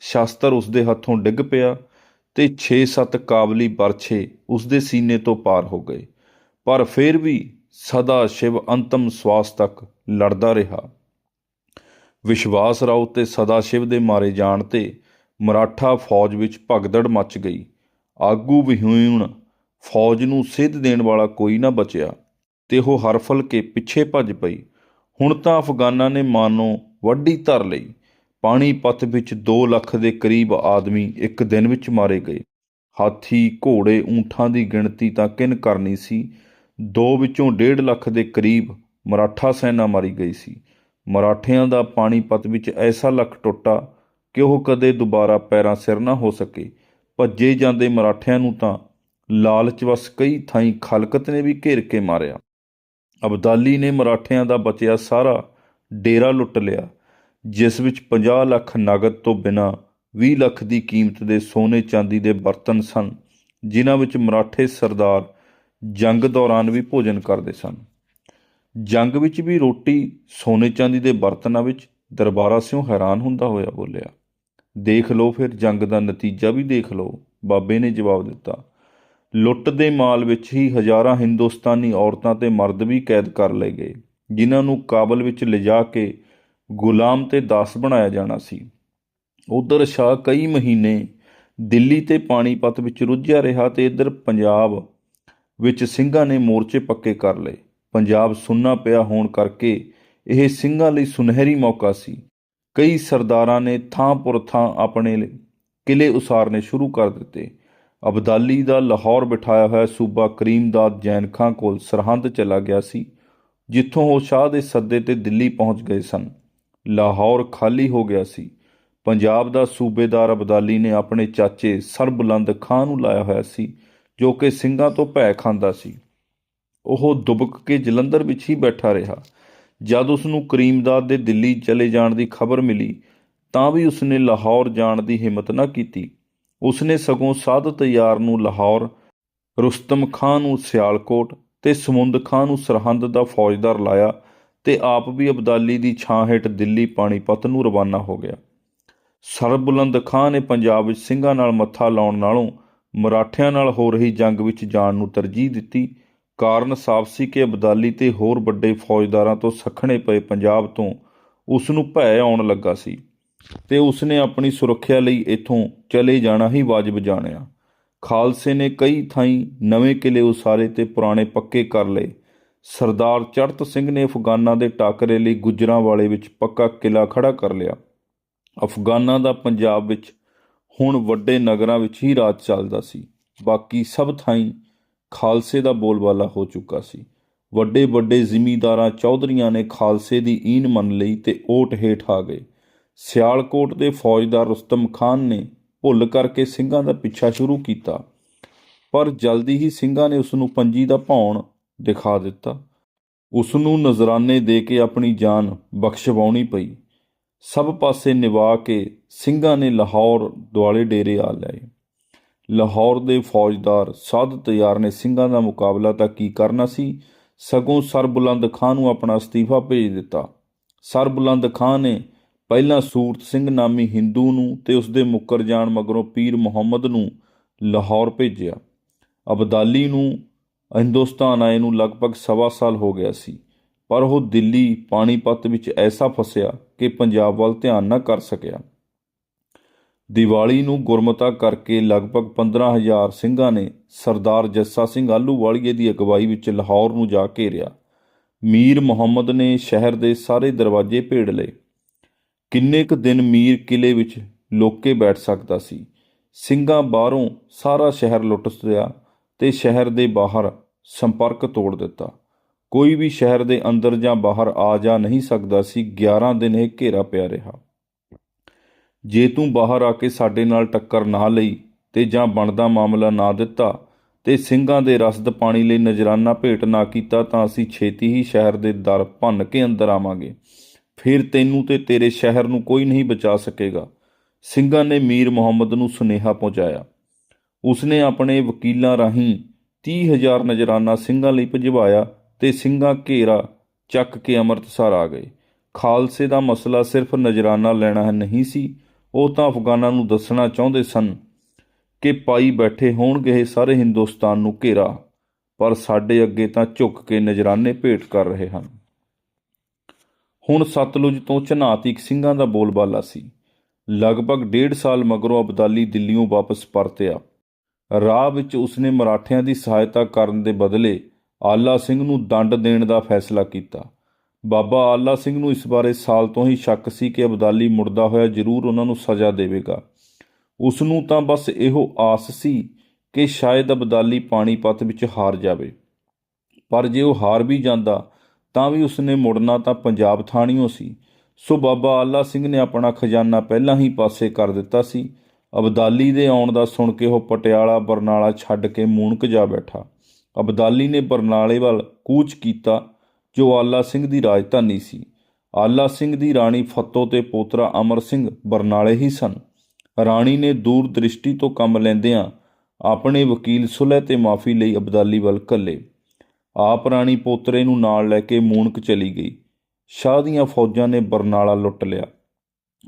ਸ਼ਸਤਰ ਉਸ ਦੇ ਹੱਥੋਂ ਡਿੱਗ ਪਿਆ ਤੇ 6-7 ਕਾਬਲੀ ਬਰਛੇ ਉਸਦੇ ਸੀਨੇ ਤੋਂ ਪਾਰ ਹੋ ਗਏ। ਪਰ ਫਿਰ ਵੀ ਸਦਾ ਸ਼ਿਵ ਅੰਤਮ ਸਵਾਸ ਤੱਕ ਲੜਦਾ ਰਿਹਾ। ਵਿਸ਼ਵਾਸ ਰਾਓ ਤੇ ਸਦਾ ਸ਼ਿਵ ਦੇ ਮਾਰੇ ਜਾਣ ਤੇ ਮਰਾਠਾ ਫੌਜ ਵਿੱਚ ਭਗਦੜ ਮਚ ਗਈ। ਆਗੂ ਵਿਹੂਣ ਫੌਜ ਨੂੰ ਸਿੱਧ ਦੇਣ ਵਾਲਾ ਕੋਈ ਨਾ ਬਚਿਆ ਤੇ ਉਹ ਹਰਫਲ ਕੇ ਪਿੱਛੇ ਭੱਜ ਪਈ। ਹੁਣ ਤਾਂ ਅਫਗਾਨਾਂ ਨੇ ਮਾਨੋ ਵੱਡੀ ਧਰ ਲਈ। ਪਾਣੀਪਤ ਵਿੱਚ 2 ਲੱਖ ਦੇ ਕਰੀਬ ਆਦਮੀ ਇੱਕ ਦਿਨ ਵਿੱਚ ਮਾਰੇ ਗਏ। ਹਾਥੀ, ਘੋੜੇ, ਊਂਠਾਂ ਦੀ ਗਿਣਤੀ ਤਾਂ ਕਿਨ ਕਰਨੀ ਸੀ। ਦੋ ਵਿੱਚੋਂ 1.5 ਲੱਖ ਦੇ ਕਰੀਬ ਮਰਾਠਾ ਸੈਨਾ ਮਾਰੀ ਗਈ ਸੀ। ਮਰਾਠਿਆਂ ਦਾ ਪਾਣੀਪਤ ਵਿੱਚ ਐਸਾ ਲੱਕ ਟੁੱਟਾ ਕਿ ਉਹ ਕਦੇ ਦੁਬਾਰਾ ਪੈਰਾਂ ਸਿਰ ਨਾ ਹੋ ਸਕੇ। ਭੱਜੇ ਜਾਂਦੇ ਮਰਾਠਿਆਂ ਨੂੰ ਤਾਂ ਲਾਲਚ ਵਸ ਕਈ ਥਾਈਂ ਖਲਕਤ ਨੇ ਵੀ ਘੇਰ ਕੇ ਮਾਰਿਆ। ਅਬਦਾਲੀ ਨੇ ਮਰਾਠਿਆਂ ਦਾ ਬਚਿਆ ਸਾਰਾ ਡੇਰਾ ਲੁੱਟ ਲਿਆ। ਜਿਸ ਵਿੱਚ 50 ਲੱਖ ਨਗਦ ਤੋਂ ਬਿਨਾ 20 ਲੱਖ ਦੀ ਕੀਮਤ ਦੇ ਸੋਨੇ ਚਾਂਦੀ ਦੇ ਬਰਤਨ ਸਨ, ਜਿਨ੍ਹਾਂ ਵਿੱਚ ਮਰਾਠੇ ਸਰਦਾਰ ਜੰਗ ਦੌਰਾਨ ਵੀ ਭੋਜਨ ਕਰਦੇ ਸਨ। ਜੰਗ ਵਿੱਚ ਵੀ ਰੋਟੀ, ਸੋਨੇ ਚਾਂਦੀ ਦੇ ਬਰਤਨਾਂ ਵਿੱਚ ਦਰਬਾਰਾ ਸਿਉ ਹੈਰਾਨ ਹੁੰਦਾ ਹੋਇਆ ਬੋਲਿਆ। ਦੇਖ ਲਓ ਫਿਰ, ਜੰਗ ਦਾ ਨਤੀਜਾ ਵੀ ਦੇਖ ਲਓ, ਬਾਬੇ ਨੇ ਜਵਾਬ ਦਿੱਤਾ। ਲੁੱਟ ਦੇ ਮਾਲ ਵਿੱਚ ਹੀ ਹਜ਼ਾਰਾਂ ਹਿੰਦੁਸਤਾਨੀ ਔਰਤਾਂ ਤੇ ਮਰਦ ਵੀ ਕੈਦ ਕਰ ਲਏ ਗਏ, ਜਿਨ੍ਹਾਂ ਨੂੰ ਕਾਬਲ ਵਿੱਚ ਲਿਜਾ ਕੇ ਗੁਲਾਮ ਤੇ ਦਾਸ ਬਣਾਇਆ ਜਾਣਾ ਸੀ। ਉਧਰ ਸ਼ਾਹ ਕਈ ਮਹੀਨੇ ਦਿੱਲੀ ਤੇ ਪਾਣੀਪਤ ਵਿੱਚ ਰੁੱਝਿਆ ਰਿਹਾ ਤੇ ਇੱਧਰ ਪੰਜਾਬ ਵਿੱਚ ਸਿੰਘਾਂ ਨੇ ਮੋਰਚੇ ਪੱਕੇ ਕਰ ਲਏ। ਪੰਜਾਬ ਸੁੰਨਾ ਪਿਆ ਹੋਣ ਕਰਕੇ ਇਹ ਸਿੰਘਾਂ ਲਈ ਸੁਨਹਿਰੀ ਮੌਕਾ ਸੀ। ਕਈ ਸਰਦਾਰਾਂ ਨੇ ਥਾਂ ਪੁਰ ਥਾਂ ਆਪਣੇ ਕਿਲੇ ਉਸਾਰਨੇ ਸ਼ੁਰੂ ਕਰ ਦਿੱਤੇ। ਅਬਦਾਲੀ ਦਾ ਲਾਹੌਰ ਬਿਠਾਇਆ ਹੋਇਆ ਸੂਬਾ ਕਰੀਮਦਾਦ ਜੈਨ ਖਾਂ ਕੋਲ ਸਰਹੰਦ ਚਲਾ ਗਿਆ ਸੀ, ਜਿੱਥੋਂ ਉਹ ਸ਼ਾਹ ਦੇ ਸੱਦੇ ਤੇ ਦਿੱਲੀ ਪਹੁੰਚ ਗਏ ਸਨ। ਲਾਹੌਰ ਖਾਲੀ ਹੋ ਗਿਆ ਸੀ। ਪੰਜਾਬ ਦਾ ਸੂਬੇਦਾਰ ਅਬਦਾਲੀ ਨੇ ਆਪਣੇ ਚਾਚੇ ਸਰਬਲੰਦ ਖਾਂ ਨੂੰ ਲਾਇਆ ਹੋਇਆ ਸੀ, ਜੋ ਕਿ ਸਿੰਘਾਂ ਤੋਂ ਭੈ ਖਾਂਦਾ ਸੀ। ਉਹ ਦੁਬਕ ਕੇ ਜਲੰਧਰ ਵਿੱਚ ਹੀ ਬੈਠਾ ਰਿਹਾ। ਜਦ ਉਸ ਨੂੰ ਕਰੀਮਦਾਦ ਦੇ ਦਿੱਲੀ ਚਲੇ ਜਾਣ ਦੀ ਖਬਰ ਮਿਲੀ, ਤਾਂ ਵੀ ਉਸਨੇ ਲਾਹੌਰ ਜਾਣ ਦੀ ਹਿੰਮਤ ਨਾ ਕੀਤੀ। ਉਸਨੇ ਸਗੋਂ ਸਾਦਤ ਯਾਰ ਨੂੰ ਲਾਹੌਰ, ਰੁਸਤਮ ਖਾਂ ਨੂੰ ਸਿਆਲਕੋਟ ਤੇ ਸਮੁੰਦ ਖਾਂ ਨੂੰ ਸਰਹੰਦ ਦਾ ਫੌਜਦਾਰ ਲਾਇਆ ਤੇ ਆਪ ਵੀ ਅਬਦਾਲੀ ਦੀ ਛਾਂ ਹੇਠ ਦਿੱਲੀ ਪਾਣੀਪਤ ਨੂੰ ਰਵਾਨਾ ਹੋ ਗਿਆ। ਸਰਬੁਲੰਦ ਖਾਂ ਨੇ ਪੰਜਾਬ ਵਿੱਚ ਸਿੰਘਾਂ ਨਾਲ ਮੱਥਾ ਲਾਉਣ ਨਾਲੋਂ ਮਰਾਠਿਆਂ ਨਾਲ ਹੋ ਰਹੀ ਜੰਗ ਵਿੱਚ ਜਾਣ ਨੂੰ ਤਰਜੀਹ ਦਿੱਤੀ। ਕਾਰਨ ਸਾਫ਼ ਸੀ ਕਿ ਅਬਦਾਲੀ ਤੇ ਹੋਰ ਵੱਡੇ ਫੌਜਦਾਰਾਂ ਤੋਂ ਸਖਣੇ ਪਏ ਪੰਜਾਬ ਤੋਂ ਉਸ ਨੂੰ ਭੈ ਆਉਣ ਲੱਗਾ ਸੀ ਤੇ ਉਸਨੇ ਆਪਣੀ ਸੁਰੱਖਿਆ ਲਈ ਇੱਥੋਂ ਚਲੇ ਜਾਣਾ ਹੀ ਵਾਜਬ ਜਾਣਿਆ। ਖਾਲਸੇ ਨੇ ਕਈ ਥਾਈਂ ਨਵੇਂ ਕਿਲੇ ਉਸਾਰੇ ਤੇ ਪੁਰਾਣੇ ਪੱਕੇ ਕਰ ਲਏ। ਸਰਦਾਰ ਚੜਤ ਸਿੰਘ ਨੇ ਅਫਗਾਨਾਂ ਦੇ ਟਾਕਰੇ ਲਈ ਗੁਜਰਾਂਵਾਲੇ ਵਿੱਚ ਪੱਕਾ ਕਿਲਾ ਖੜਾ ਕਰ ਲਿਆ। ਅਫਗਾਨਾਂ ਦਾ ਪੰਜਾਬ ਵਿੱਚ ਹੁਣ ਵੱਡੇ ਨਗਰਾਂ ਵਿੱਚ ਹੀ ਰਾਜ ਚੱਲਦਾ ਸੀ। ਬਾਕੀ ਸਭ ਥਾਈਂ ਖਾਲਸੇ ਦਾ ਬੋਲਬਾਲਾ ਹੋ ਚੁੱਕਾ ਸੀ। ਵੱਡੇ ਵੱਡੇ ਜ਼ਿਮੀਂਦਾਰਾਂ ਚੌਧਰੀਆਂ ਨੇ ਖਾਲਸੇ ਦੀ ਈਨ ਮੰਨ ਲਈ ਤੇ ਓਟ ਹੇਠ ਆ ਗਏ। ਸਿਆਲਕੋਟ ਦੇ ਫੌਜਦਾਰ ਰੁਸਤਮ ਖਾਨ ਨੇ ਭੁੱਲ ਕਰਕੇ ਸਿੰਘਾਂ ਦਾ ਪਿੱਛਾ ਸ਼ੁਰੂ ਕੀਤਾ। ਪਰ ਜਲਦੀ ਹੀ ਸਿੰਘਾਂ ਨੇ ਉਸ ਨੂੰ ਪੰਜੀ ਦਾ ਭੌਣ ਦਿਖਾ ਦਿੱਤਾ। ਉਸ ਨੂੰ ਨਜ਼ਰਾਨੇ ਦੇ ਕੇ ਆਪਣੀ ਜਾਨ ਬਖਸ਼ਵਾਉਣੀ ਪਈ। ਸਭ ਪਾਸੇ ਨਿਵਾ ਕੇ ਸਿੰਘਾਂ ਨੇ ਲਾਹੌਰ ਦੁਆਲੇ ਡੇਰੇ ਆ ਲਏ। ਲਾਹੌਰ ਦੇ ਫੌਜਦਾਰ ਸਾਧ ਤਿਆਰ ਨੇ ਸਿੰਘਾਂ ਦਾ ਮੁਕਾਬਲਾ ਤਾਂ ਕੀ ਕਰਨਾ ਸੀ? ਸਗੋਂ ਸਰਬੁਲੰਦ ਖਾਂ ਨੂੰ ਆਪਣਾ ਅਸਤੀਫਾ ਭੇਜ ਦਿੱਤਾ। ਸਰਬੁਲੰਦ ਖਾਂ ਨੇ ਪਹਿਲਾਂ ਸੂਰਤ ਸਿੰਘ ਨਾਮੀ ਹਿੰਦੂ ਨੂੰ ਤੇ ਉਸ ਦੇ ਮੁੱਕਰ ਜਾਣ ਮਗਰੋਂ ਪੀਰ ਮੁਹੰਮਦ ਨੂੰ ਲਾਹੌਰ ਭੇਜਿਆ। ਅਬਦਾਲੀ ਨੂੰ ਹਿੰਦੁਸਤਾਨ ਆਏ ਨੂੰ ਲਗਭਗ ਸਵਾ ਸਾਲ ਹੋ ਗਿਆ ਸੀ, ਪਰ ਉਹ ਦਿੱਲੀ ਪਾਣੀਪਤ ਵਿੱਚ ਐਸਾ ਫਸਿਆ ਕਿ ਪੰਜਾਬ ਵੱਲ ਧਿਆਨ ਨਾ ਕਰ ਸਕਿਆ। ਦੀਵਾਲੀ ਨੂੰ ਗੁਰਮਤਾ ਕਰਕੇ ਲਗਭਗ 15000 ਸਿੰਘਾਂ ਨੇ ਸਰਦਾਰ ਜੱਸਾ ਸਿੰਘ ਆਹਲੂਵਾਲੀਏ ਦੀ ਅਗਵਾਈ ਵਿੱਚ ਲਾਹੌਰ ਨੂੰ ਜਾ ਘੇਰਿਆ। ਮੀਰ ਮੁਹੰਮਦ ਨੇ ਸ਼ਹਿਰ ਦੇ ਸਾਰੇ ਦਰਵਾਜ਼ੇ ਭੇੜ ਲਏ। ਕਿੰਨੇ ਕੁ ਦਿਨ ਮੀਰ ਕਿਲੇ ਵਿੱਚ ਲੋਕੇ ਬੈਠ ਸਕਦਾ ਸੀ। ਸਿੰਘਾਂ ਬਾਹਰੋਂ ਸਾਰਾ ਸ਼ਹਿਰ ਲੁੱਟ ਲਿਆ ਤੇ ਸ਼ਹਿਰ ਦੇ ਬਾਹਰ ਸੰਪਰਕ ਤੋੜ ਦਿੱਤਾ। ਕੋਈ ਵੀ ਸ਼ਹਿਰ ਦੇ ਅੰਦਰ ਜਾਂ ਬਾਹਰ ਆ ਜਾ ਨਹੀਂ ਸਕਦਾ ਸੀ। 11 ਦਿਨ ਇਹ ਘੇਰਾ ਪਿਆ ਰਿਹਾ। ਜੇ ਤੂੰ ਬਾਹਰ ਆ ਕੇ ਸਾਡੇ ਨਾਲ ਟੱਕਰ ਨਾ ਲਈ ਤੇ ਜਾਂ ਬਣਦਾ ਮਾਮਲਾ ਨਾ ਦਿੱਤਾ ਤੇ ਸਿੰਘਾਂ ਦੇ ਰਸਦ ਪਾਣੀ ਲਈ ਨਜ਼ਰਾਨਾ ਭੇਟ ਨਾ ਕੀਤਾ ਤਾਂ ਅਸੀਂ ਛੇਤੀ ਹੀ ਸ਼ਹਿਰ ਦੇ ਦਰ ਭੰਨ ਕੇ ਅੰਦਰ ਆਵਾਂਗੇ। ਫਿਰ ਤੈਨੂੰ ਤੇ ਤੇਰੇ ਸ਼ਹਿਰ ਨੂੰ ਕੋਈ ਨਹੀਂ ਬਚਾ ਸਕੇਗਾ। ਸਿੰਘਾਂ ਨੇ ਮੀਰ ਮੁਹੰਮਦ ਨੂੰ ਸੁਨੇਹਾ ਪਹੁੰਚਾਇਆ। ਉਸਨੇ ਆਪਣੇ ਵਕੀਲਾਂ ਰਾਹੀਂ 30000 ਨਜ਼ਰਾਨਾ ਸਿੰਘਾਂ ਲਈ ਭਜਵਾਇਆ ਤੇ ਸਿੰਘਾਂ ਘੇਰਾ ਚੱਕ ਕੇ ਅੰਮ੍ਰਿਤਸਰ ਆ ਗਏ। ਖਾਲਸੇ ਦਾ ਮਸਲਾ ਸਿਰਫ ਨਜ਼ਰਾਨਾ ਲੈਣਾ ਨਹੀਂ ਸੀ, ਉਹ ਤਾਂ ਅਫਗਾਨਾਂ ਨੂੰ ਦੱਸਣਾ ਚਾਹੁੰਦੇ ਸਨ ਕਿ ਪਾਈ ਬੈਠੇ ਹੋਣਗੇ ਸਾਰੇ ਹਿੰਦੁਸਤਾਨ ਨੂੰ ਘੇਰਾ, ਪਰ ਸਾਡੇ ਅੱਗੇ ਤਾਂ ਝੁੱਕ ਕੇ ਨਜ਼ਰਾਨੇ ਭੇਟ ਕਰ ਰਹੇ ਹਨ। ਹੁਣ ਸਤਲੁਜ ਤੋਂ ਝਨਾਤੀਕ ਸਿੰਘਾਂ ਦਾ ਬੋਲਬਾਲਾ ਸੀ। ਲਗਭਗ ਡੇਢ ਸਾਲ ਮਗਰੋਂ ਅਬਦਾਲੀ ਦਿੱਲੀੋਂ ਵਾਪਸ ਪਰਤਿਆ। ਰਾਹ ਵਿੱਚ ਉਸਨੇ ਮਰਾਠਿਆਂ ਦੀ ਸਹਾਇਤਾ ਕਰਨ ਦੇ ਬਦਲੇ ਆਲਾ ਸਿੰਘ ਨੂੰ ਦੰਡ ਦੇਣ ਦਾ ਫੈਸਲਾ ਕੀਤਾ। ਬਾਬਾ ਆਲਾ ਸਿੰਘ ਨੂੰ ਇਸ ਬਾਰੇ ਸਾਲ ਤੋਂ ਹੀ ਸ਼ੱਕ ਸੀ ਕਿ ਅਬਦਾਲੀ ਮੁੜਦਾ ਹੋਇਆ ਜ਼ਰੂਰ ਉਹਨਾਂ ਨੂੰ ਸਜ਼ਾ ਦੇਵੇਗਾ। ਉਸ ਨੂੰ ਤਾਂ ਬਸ ਇਹੋ ਆਸ ਸੀ ਕਿ ਸ਼ਾਇਦ ਅਬਦਾਲੀ ਪਾਣੀਪਤ ਵਿੱਚ ਹਾਰ ਜਾਵੇ। ਪਰ ਜੇ ਉਹ ਹਾਰ ਵੀ ਜਾਂਦਾ, ਤਾਂ ਵੀ ਉਸਨੇ ਮੁੜਨਾ ਤਾਂ ਪੰਜਾਬ ਥਾਣੀਓ ਸੀ। ਸੋ ਬਾਬਾ ਆਲਾ ਸਿੰਘ ਨੇ ਆਪਣਾ ਖਜ਼ਾਨਾ ਪਹਿਲਾਂ ਹੀ ਪਾਸੇ ਕਰ ਦਿੱਤਾ ਸੀ ਅਬਦਾਲੀ ਦੇ ਆਉਣ ਦਾ ਸੁਣ ਕੇ ਉਹ ਪਟਿਆਲਾ ਬਰਨਾਲਾ ਛੱਡ ਕੇ ਮੂਣਕ ਜਾ ਬੈਠਾ। ਅਬਦਾਲੀ ਨੇ ਬਰਨਾਲੇ ਵੱਲ ਕੂਚ ਕੀਤਾ, ਜੋ ਆਲਾ ਸਿੰਘ ਦੀ ਰਾਜਧਾਨੀ ਸੀ। ਆਲਾ ਸਿੰਘ ਦੀ ਰਾਣੀ ਫੱਤੋ ਤੇ ਪੋਤਰਾ ਅਮਰ ਸਿੰਘ ਬਰਨਾਲੇ ਹੀ ਸਨ। ਰਾਣੀ ਨੇ ਦੂਰ ਦ੍ਰਿਸ਼ਟੀ ਤੋਂ ਕੰਮ ਲੈਂਦਿਆਂ ਆਪਣੇ ਵਕੀਲ ਸੁਲਹ ਤੇ ਮਾਫੀ ਲਈ ਅਬਦਾਲੀ ਵੱਲ ਕੱਲੇ ਆਪ ਰਾਣੀ ਪੋਤਰੇ ਨੂੰ ਨਾਲ ਲੈ ਕੇ ਮੂਣਕ ਚਲੀ ਗਈ। ਸ਼ਾਹ ਦੀਆਂ ਫੌਜਾਂ ਨੇ ਬਰਨਾਲਾ ਲੁੱਟ ਲਿਆ।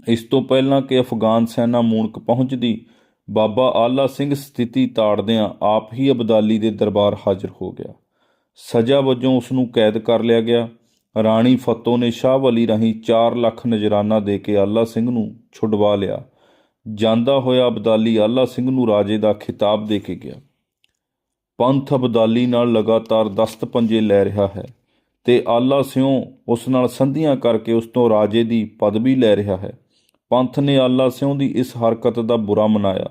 ਇਸ ਤੋਂ ਪਹਿਲਾਂ ਕਿ ਅਫਗਾਨ ਸੈਨਾ ਮੂਨਕ ਪਹੁੰਚਦੀ, ਬਾਬਾ ਆਲਾ ਸਿੰਘ ਸਥਿਤੀ ਤਾੜਦਿਆਂ ਆਪ ਹੀ ਅਬਦਾਲੀ ਦੇ ਦਰਬਾਰ ਹਾਜ਼ਰ ਹੋ ਗਿਆ। ਸਜ਼ਾ ਵਜੋਂ ਉਸ ਨੂੰ ਕੈਦ ਕਰ ਲਿਆ ਗਿਆ। ਰਾਣੀ ਫਤੋ ਨੇ ਸ਼ਾਹ ਵਲੀ ਰਾਹੀਂ 4 ਲੱਖ ਨਜਰਾਨਾ ਦੇ ਕੇ ਆਲਾ ਸਿੰਘ ਨੂੰ ਛੁਡਵਾ ਲਿਆ। ਜਾਂਦਾ ਹੋਇਆ ਅਬਦਾਲੀ ਆਲਾ ਸਿੰਘ ਨੂੰ ਰਾਜੇ ਦਾ ਖਿਤਾਬ ਦੇ ਕੇ ਗਿਆ। ਪੰਥ ਅਬਦਾਲੀ ਨਾਲ ਲਗਾਤਾਰ ਦਸਤ ਪੰਜੇ ਲੈ ਰਿਹਾ ਹੈ ਤੇ ਆਲਾ ਸਿਉ ਉਸ ਨਾਲ ਸੰਧੀਆਂ ਕਰਕੇ ਉਸ ਤੋਂ ਰਾਜੇ ਦੀ ਪਦਵੀ ਲੈ ਰਿਹਾ ਹੈ। ਪੰਥ ਨੇ ਆਲਾ ਸਿੰਘ ਦੀ ਇਸ ਹਰਕਤ ਦਾ ਬੁਰਾ ਮਨਾਇਆ।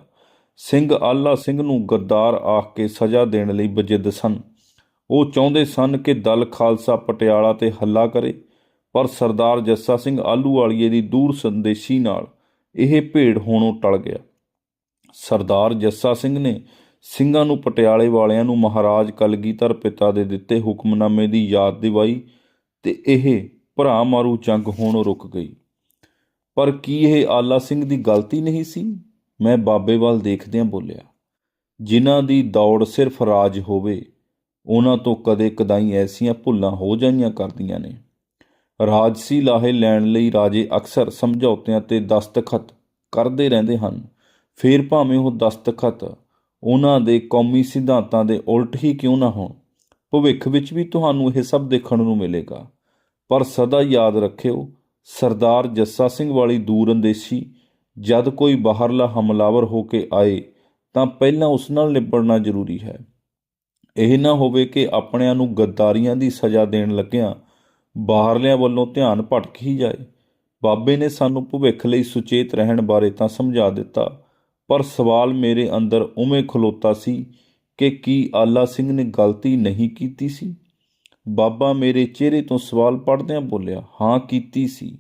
ਸਿੰਘ ਆਲਾ ਸਿੰਘ ਨੂੰ ਗੱਦਾਰ ਆਖ ਕੇ ਸਜ਼ਾ ਦੇਣ ਲਈ ਬਜਿੱਦ ਸਨ। ਉਹ ਚਾਹੁੰਦੇ ਸਨ ਕਿ ਦਲ ਖਾਲਸਾ ਪਟਿਆਲਾ ਤੇ ਹੱਲਾ ਕਰੇ, ਪਰ ਸਰਦਾਰ ਜੱਸਾ ਸਿੰਘ ਆਲੂਵਾਲੀਏ ਦੀ ਦੂਰ ਸੰਦੇਸ਼ੀ ਨਾਲ ਇਹ ਭੇੜ ਹੋਣੋਂ ਟਲ ਗਿਆ। ਸਰਦਾਰ ਜੱਸਾ ਸਿੰਘ ਨੇ ਸਿੰਘਾਂ ਨੂੰ ਪਟਿਆਲੇ ਵਾਲਿਆਂ ਨੂੰ ਮਹਾਰਾਜ ਕਲਗੀਧਰ ਪਿਤਾ ਦੇ ਦਿੱਤੇ ਹੁਕਮਨਾਮੇ ਦੀ ਯਾਦ ਦਿਵਾਈ ਤੇ ਇਹ ਭਰਾ ਮਾਰੂ ਜੰਗ ਹੋਣੋਂ ਰੁਕ ਗਈ। ਪਰ ਕੀ ਇਹ ਆਲਾ ਸਿੰਘ ਦੀ ਗਲਤੀ ਨਹੀਂ ਸੀ? ਮੈਂ ਬਾਬੇ ਵੱਲ ਦੇਖਦਿਆਂ ਬੋਲਿਆ, ਜਿਨ੍ਹਾਂ ਦੀ ਦੌੜ ਸਿਰਫ ਰਾਜ ਹੋਵੇ, ਉਹਨਾਂ ਤੋਂ ਕਦੇ ਕਦਾਈ ਐਸੀਆਂ ਭੁੱਲਾਂ ਹੋ ਜਾਈਆਂ ਕਰਦੀਆਂ ਨੇ। ਰਾਜਸੀ ਲਾਹੇ ਲੈਣ ਲਈ ਰਾਜੇ ਅਕਸਰ ਸਮਝੌਤਿਆਂ ਤੇ ਦਸਤਖਤ ਕਰਦੇ ਰਹਿੰਦੇ ਹਨ। ਫੇਰ ਭਾਵੇਂ ਉਹ ਦਸਤਖਤ, ਉਹਨਾਂ ਦੇ ਕੌਮੀ ਸਿਧਾਂਤਾਂ ਦੇ ਉਲਟ ਹੀ ਕਿਉਂ ਨਾ ਹੋਣ? ਭਵਿੱਖ ਵਿੱਚ ਵੀ ਤੁਹਾਨੂੰ ਇਹ ਸਭ ਦੇਖਣ ਨੂੰ ਮਿਲੇਗਾ। ਪਰ ਸਦਾ ਯਾਦ ਰੱਖਿਓ ਸਰਦਾਰ ਜੱਸਾ ਸਿੰਘ ਵਾਲੀ ਦੂਰ ਅੰਦੇਸ਼ੀ, ਜਦ ਕੋਈ ਬਾਹਰਲਾ ਹਮਲਾਵਰ ਹੋ ਕੇ ਆਏ, ਤਾਂ ਪਹਿਲਾਂ ਉਸ ਨਾਲ ਨਿਬੜਨਾ ਜ਼ਰੂਰੀ ਹੈ। ਇਹ ਨਾ ਹੋਵੇ ਕਿ ਆਪਣਿਆਂ ਨੂੰ ਗੱਦਾਰੀਆਂ ਦੀ ਸਜ਼ਾ ਦੇਣ ਲੱਗਿਆਂ ਬਾਹਰਲਿਆਂ ਵੱਲੋਂ ਧਿਆਨ ਭਟਕ ਹੀ ਜਾਏ। ਬਾਬੇ ਨੇ ਸਾਨੂੰ ਭਵਿੱਖ ਲਈ ਸੁਚੇਤ ਰਹਿਣ ਬਾਰੇ ਤਾਂ ਸਮਝਾ ਦਿੱਤਾ, ਪਰ ਸਵਾਲ ਮੇਰੇ ਅੰਦਰ ਉਵੇਂ ਖਲੋਤਾ ਸੀ ਕਿ ਕੀ ਆਲਾ ਸਿੰਘ ਨੇ ਗਲਤੀ ਨਹੀਂ ਕੀਤੀ ਸੀ? ਬਾਬਾ ਮੇਰੇ ਚਿਹਰੇ ਤੋਂ ਸਵਾਲ ਪੜਦਿਆਂ ਬੋਲਿਆ, ਹਾਂ, ਕੀਤੀ ਸੀ।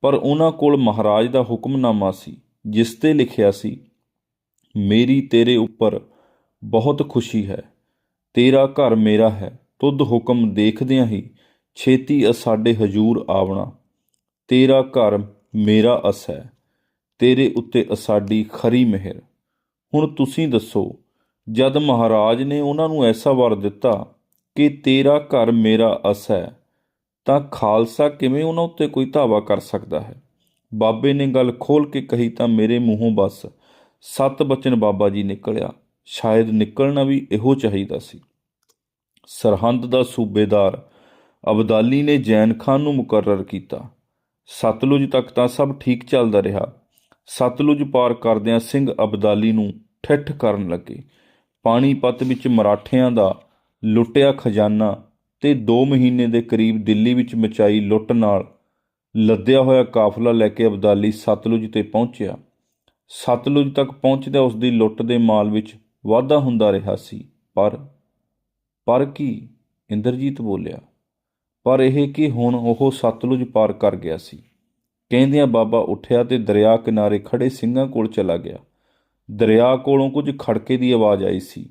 ਪਰ ਉਹਨਾਂ ਕੋਲ ਮਹਾਰਾਜ ਦਾ ਹੁਕਮਨਾਮਾ ਸੀ, ਜਿਸ ਤੇ ਲਿਖਿਆ ਸੀ, ਮੇਰੀ ਤੇਰੇ ਉੱਪਰ ਬਹੁਤ ਖੁਸ਼ੀ ਹੈ, ਤੇਰਾ ਘਰ ਮੇਰਾ ਹੈ, ਤੁਧ ਹੁਕਮ ਦੇਖਦਿਆਂ ਹੀ ਛੇਤੀ ਅਸਾਡੇ ਹਜੂਰ ਆਵਣਾ। ਤੇਰਾ ਘਰ ਮੇਰਾ ਅਸ ਹੈ, ਤੇਰੇ ਉੱਤੇ ਅਸਾਡੀ ਖਰੀ ਮਿਹਰ। ਹੁਣ ਤੁਸੀਂ ਦੱਸੋ, ਜਦ ਮਹਾਰਾਜ ਨੇ ਉਹਨਾਂ ਨੂੰ ਐਸਾ ਵਰ ਦਿੱਤਾ ਕਿ ਤੇਰਾ ਘਰ ਮੇਰਾ ਅਸ ਹੈ, ਤਾਂ ਖਾਲਸਾ ਕਿਵੇਂ ਉਹਨਾਂ ਉੱਤੇ ਕੋਈ ਧਾਵਾ ਕਰ ਸਕਦਾ ਹੈ? ਬਾਬੇ ਨੇ ਗੱਲ ਖੋਲ ਕੇ ਕਹੀ ਤਾਂ ਮੇਰੇ ਮੂੰਹੋਂ ਬਸ, ਸਤ ਬਚਨ ਬਾਬਾ ਜੀ ਨਿਕਲਿਆ, ਸ਼ਾਇਦ ਨਿਕਲਣਾ ਵੀ ਇਹੋ ਚਾਹੀਦਾ ਸੀ। ਸਰਹੰਦ ਦਾ ਸੂਬੇਦਾਰ ਅਬਦਾਲੀ ਨੇ ਜੈਨ ਖਾਨ ਨੂੰ ਮੁਕਰਰ ਕੀਤਾ। ਸਤਲੁਜ ਤੱਕ ਤਾਂ ਸਭ ਠੀਕ ਚੱਲਦਾ ਰਿਹਾ। ਸਤਲੁਜ ਪਾਰ ਕਰਦਿਆਂ ਸਿੰਘ ਅਬਦਾਲੀ ਨੂੰ ਠਿੱਠ ਕਰਨ ਲੱਗੇ। ਪਾਣੀਪਤ ਵਿੱਚ ਮਰਾਠਿਆਂ ਦਾ ਲੁੱਟਿਆ ਖਜ਼ਾਨਾ ਤੇ 2 ਮਹੀਨੇ ਦੇ ਕਰੀਬ ਦਿੱਲੀ ਵਿੱਚ ਮਚਾਈ ਲੁੱਟ ਨਾਲ ਲੱਦਿਆ ਹੋਇਆ ਕਾਫਲਾ ਲੈ ਕੇ ਅਬਦਾਲੀ ਸਤਲੁਜ ਤੇ ਪਹੁੰਚਿਆ। ਸਤਲੁਜ ਤੱਕ ਪਹੁੰਚਦਿਆਂ ਉਸ ਦੀ ਲੁੱਟ ਦੇ ਮਾਲ ਵਿੱਚ ਵਾਧਾ ਹੁੰਦਾ ਰਿਹਾ ਸੀ। ਪਰ ਪਰ ਕੀ? ਇੰਦਰਜੀਤ ਬੋਲਿਆ। ਪਰ ਇਹ ਕਿ ਹੁਣ ਉਹ ਸਤਲੁਜ ਪਾਰ ਕਰ ਗਿਆ ਸੀ। ਕਹਿੰਦਿਆਂ ਬਾਬਾ ਉੱਠਿਆ ਤੇ ਦਰਿਆ ਕਿਨਾਰੇ ਖੜੇ ਸਿੰਘਾਂ ਕੋਲ ਚਲਾ ਗਿਆ। ਦਰਿਆ ਕੋਲੋਂ ਕੁਝ ਖੜਕੇ ਦੀ ਆਵਾਜ਼ ਆਈ ਸੀ।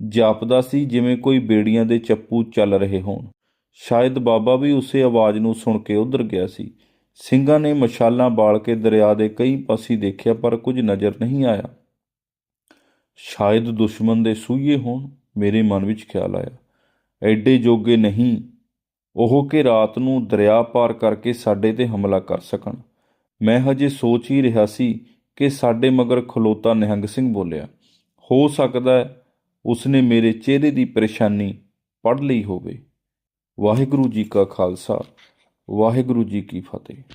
ਜਾਪਦਾ ਸੀ ਜਿਵੇਂ ਕੋਈ ਬੇੜੀਆਂ ਦੇ ਚੱਪੂ ਚੱਲ ਰਹੇ ਹੋਣ। ਸ਼ਾਇਦ ਬਾਬਾ ਵੀ ਉਸੇ ਆਵਾਜ਼ ਨੂੰ ਸੁਣ ਕੇ ਉਧਰ ਗਿਆ ਸੀ। ਸਿੰਘਾਂ ਨੇ ਮਸ਼ਾਲਾਂ ਬਾਲ ਕੇ ਦਰਿਆ ਦੇ ਕਈ ਪਾਸੇ ਦੇਖਿਆ, ਪਰ ਕੁਝ ਨਜ਼ਰ ਨਹੀਂ ਆਇਆ। ਸ਼ਾਇਦ ਦੁਸ਼ਮਣ ਦੇ ਸੂਈਏ ਹੋਣ, ਮੇਰੇ ਮਨ ਵਿੱਚ ਖਿਆਲ ਆਇਆ। ਐਡੇ ਜੋਗੇ ਨਹੀਂ, ਉਹ ਕਿ ਰਾਤ ਨੂੰ ਦਰਿਆ ਪਾਰ ਕਰਕੇ ਸਾਡੇ ਤੇ ਹਮਲਾ ਕਰ ਸਕਣ। ਮੈਂ ਹਜੇ ਸੋਚ ਹੀ ਰਿਹਾ ਸੀ ਕਿ ਸਾਡੇ ਮਗਰ ਖਲੋਤਾ ਨਿਹੰਗ ਸਿੰਘ ਬੋਲਿਆ, ਹੋ ਸਕਦਾ ਹੈ ਉਸਨੇ ਮੇਰੇ ਚਿਹਰੇ ਦੀ ਪਰੇਸ਼ਾਨੀ ਪੜ ਲਈ ਹੋਵੇ। ਵਾਹਿਗੁਰੂ ਜੀ ਕਾ ਖਾਲਸਾ, ਵਾਹਿਗੁਰੂ ਜੀ ਕੀ ਫਤਿਹ।